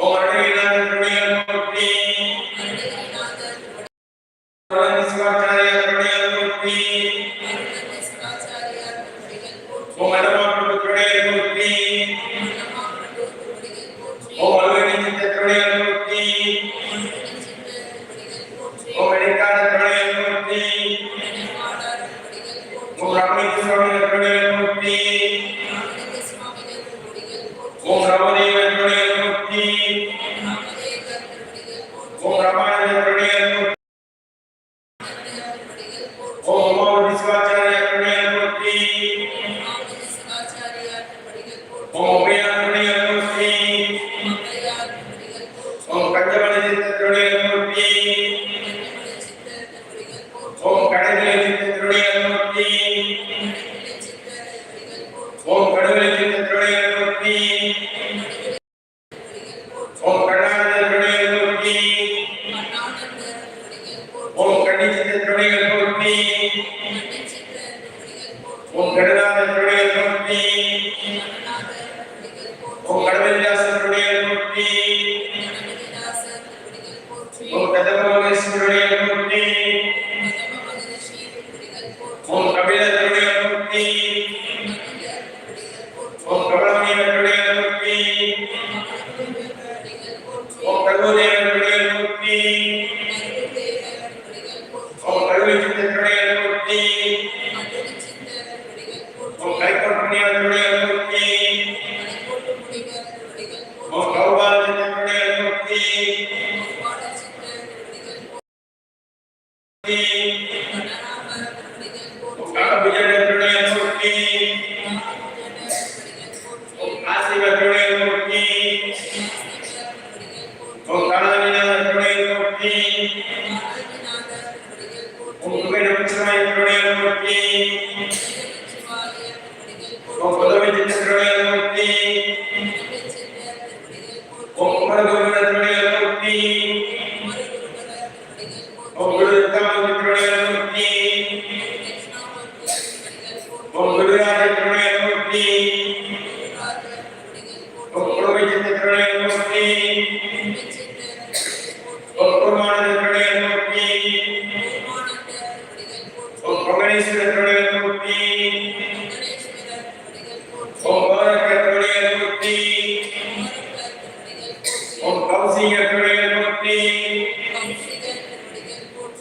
Or, you know,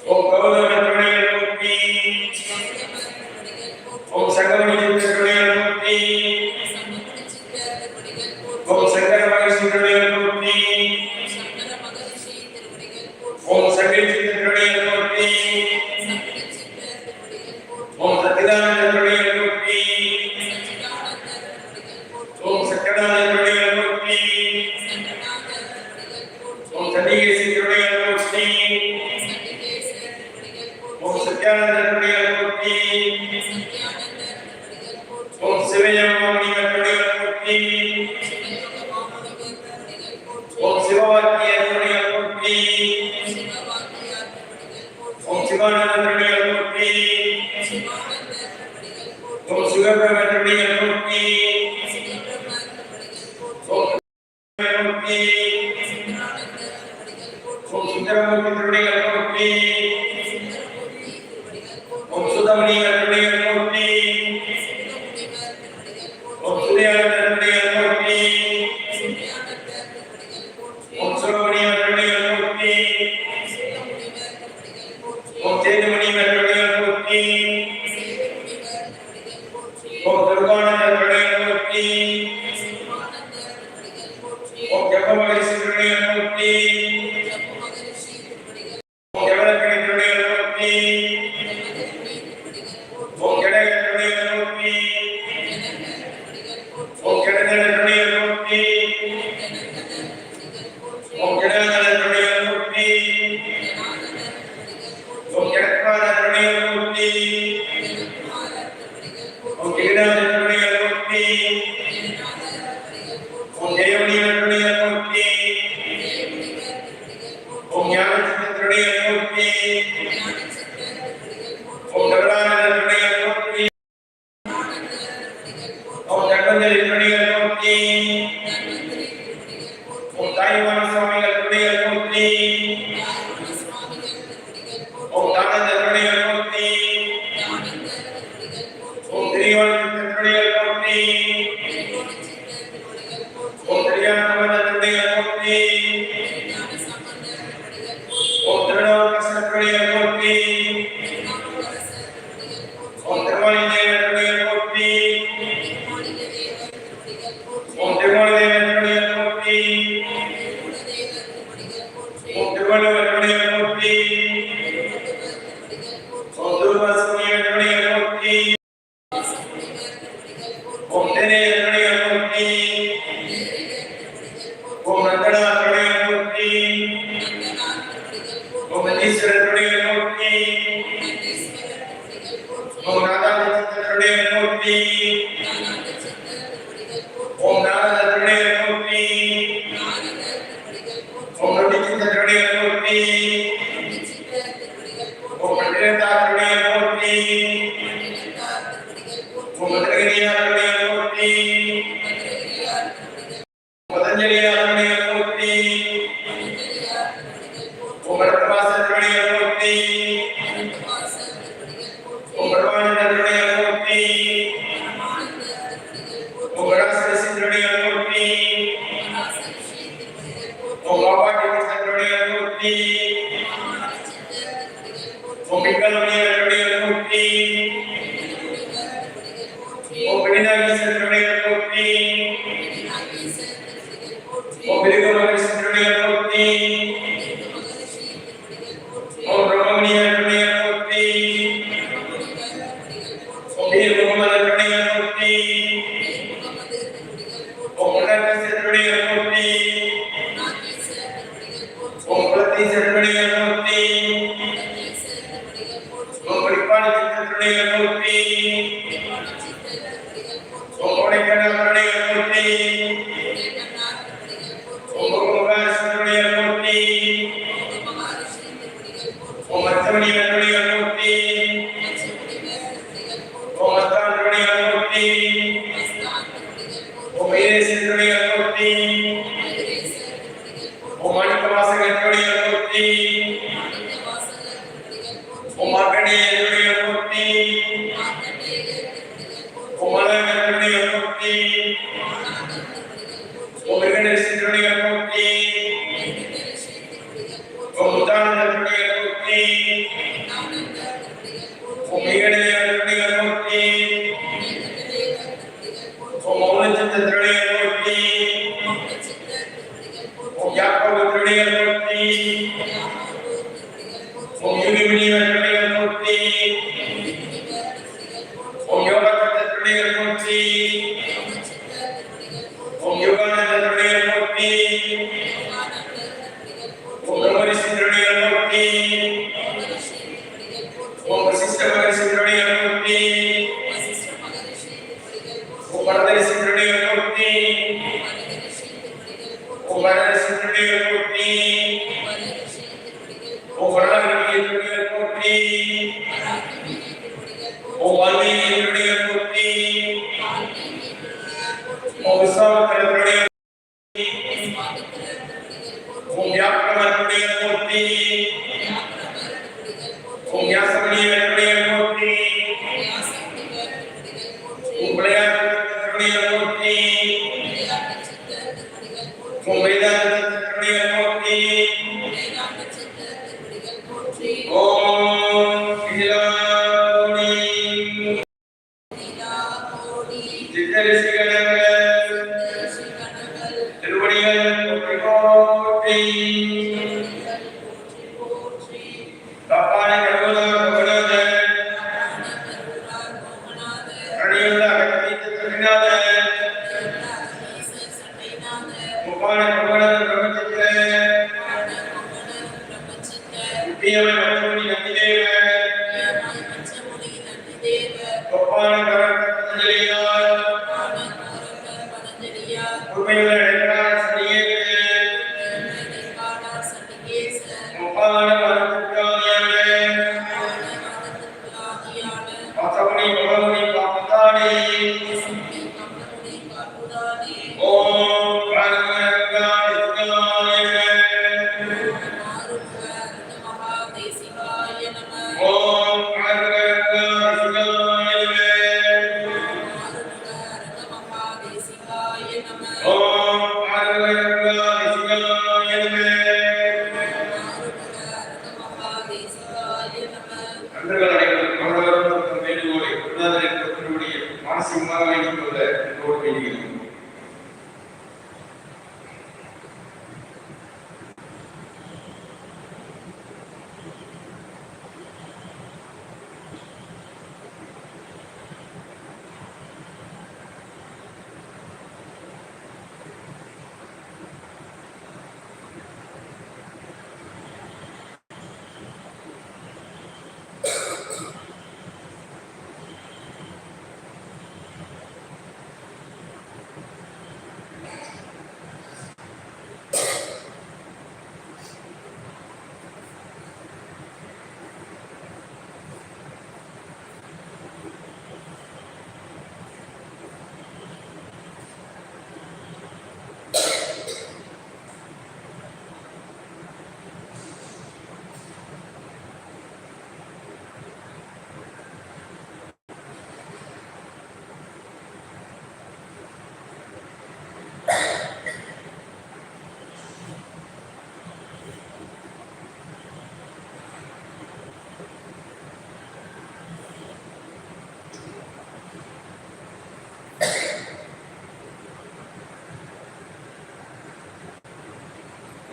Oh, Governor, சிவவாக்கியர்களுடைய போற்றி ஓம் சிவானந்தருடைய போற்றி ஓம் ಮೂರ್ತಿ ಓ ಜಗವಾಡಿ ಸುಬ್ರಹ್ಮಣ್ಯ ಮೂರ್ತಿ Porque el Señor, porque el Señor, porque ており。பிரபாச திருவடிகள் மூர்த்தி பிரபாச திருவடிகள் மூர்த்தி பிரபாச organized synchronic. ഉപരതല സിംഹണികൾ കുത്തി ഉപരതല സിംഹണികൾ കുത്തി ഉപരതല കുത്തി ഉപരതല കുത്തി yeah. قال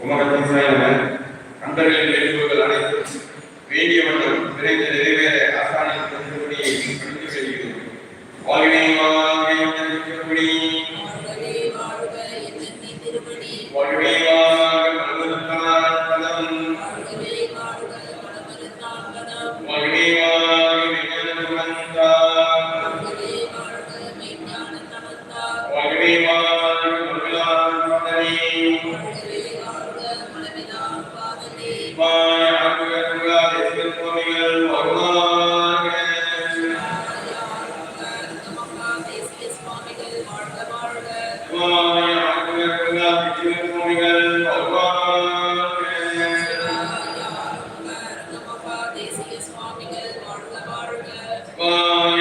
குமரத்தின் சேவன் கந்தர்களின் வேண்டுகோள்கள் அனைத்தும் வேண்டிய வண்ணம் விரைந்து நிறைவேற அரசாணியில் திருப்படியை படித்து வருகிறோம். சுவாமிகள் வாழ்க வாழ்க வாழ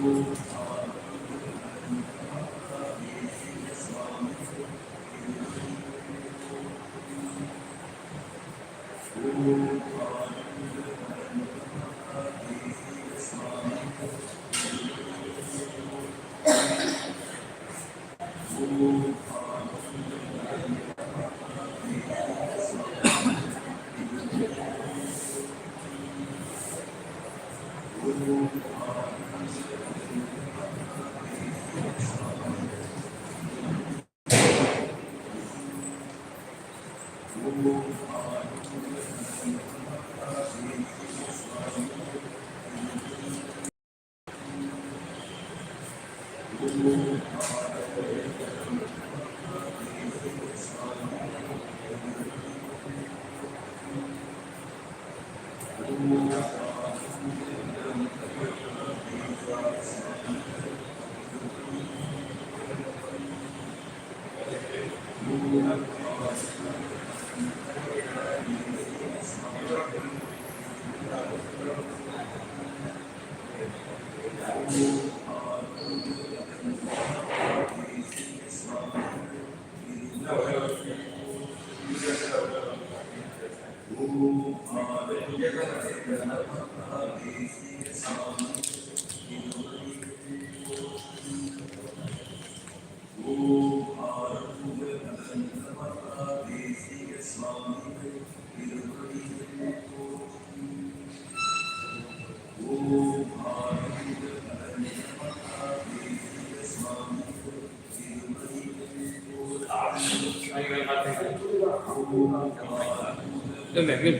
Senhor.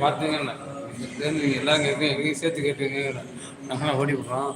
பார்த்துங்கண்ணா சேர்ந்து நீங்கள் எல்லாம் எங்கேயும் சேர்த்து கேட்டுங்க நாங்களாம் ஓடி விட்றோம்